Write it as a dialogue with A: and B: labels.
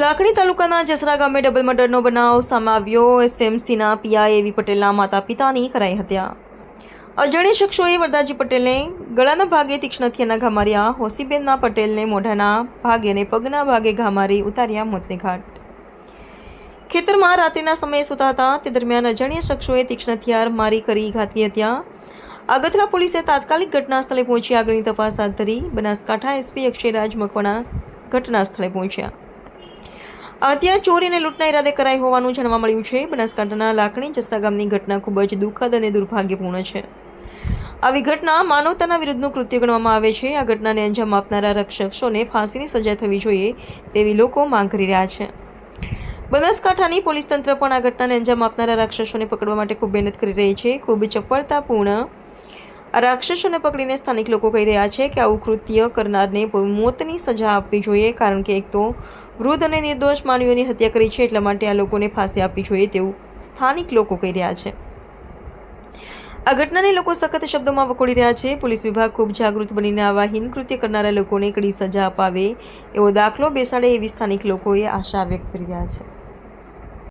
A: લાખણી તાલુકાના જસરા ગામે ડબલ મર્ડરનો બનાવ સામે આવ્યો. એસએમસીના પીઆઈ એવી પટેલના માતા પિતાની કરાઈ હત્યા. અજાણી શખ્સોએ વરદાજી પટેલને ગળાના ભાગે તીક્ષ્ણ હથિયારના ઘા હોસીબેનના પટેલને મોઢાના ભાગે અને પગના ભાગે ઘા મારી ઉતાર્યા મોતને ઘાટ. ખેતરમાં રાત્રિના સમયે સૂતા હતા. તે દરમિયાન અજાણ્યા શખ્સોએ તીક્ષ્ણ હથિયાર મારી કરી ઘાતી હત્યા. આગથરા પોલીસે તાત્કાલિક ઘટના સ્થળે પહોંચી આગળની તપાસ હાથ ધરી. બનાસકાંઠા એસપી અક્ષયરાજ મકવાણા ઘટના સ્થળે પહોંચ્યા. આ હત્યા ચોરી અને લૂંટના ઈરાદે કરાઈ હોવાનું જાણવા મળ્યું છે. બનાસકાંઠાના લાખણી જસ્તા ગામની ઘટના ખૂબ જ દુઃખદ અને દુર્ભાગ્યપૂર્ણ છે. આવી ઘટના માનવતાના વિરુદ્ધનું કૃત્ય ગણવામાં આવે છે. આ ઘટનાને અંજામ આપનારા રક્ષકોને ફાંસીની સજા થવી જોઈએ તેવી લોકો માંગ કરી રહ્યા છે. બનાસકાંઠાની પોલીસ તંત્ર પણ આ ઘટનાને અંજામ આપનારા રાક્ષસોને પકડવા માટે ખૂબ મહેનત કરી રહી છે. ખૂબ ચપળતાપૂર્ણ આ રાક્ષસોને પકડીને સ્થાનિક લોકો કહી રહ્યા છે કે આવું કૃત્ય કરનારને મોતની સજા આપવી જોઈએ, કારણ કે એક તો વૃદ્ધ અને નિર્દોષ માનવીઓની હત્યા કરી છે, એટલા માટે આ લોકોને ફાંસી આપવી જોઈએ તેવું સ્થાનિક લોકો કહી રહ્યા છે. આ ઘટનાને લોકો સખત શબ્દોમાં વખોડી રહ્યા છે. પોલીસ વિભાગ ખૂબ જાગૃત બનીને આવા હિન કૃત્ય કરનારા લોકોને કડી સજા અપાવે એવો દાખલો બેસાડે એવી સ્થાનિક લોકોએ આશા વ્યક્ત કરી રહ્યા છે.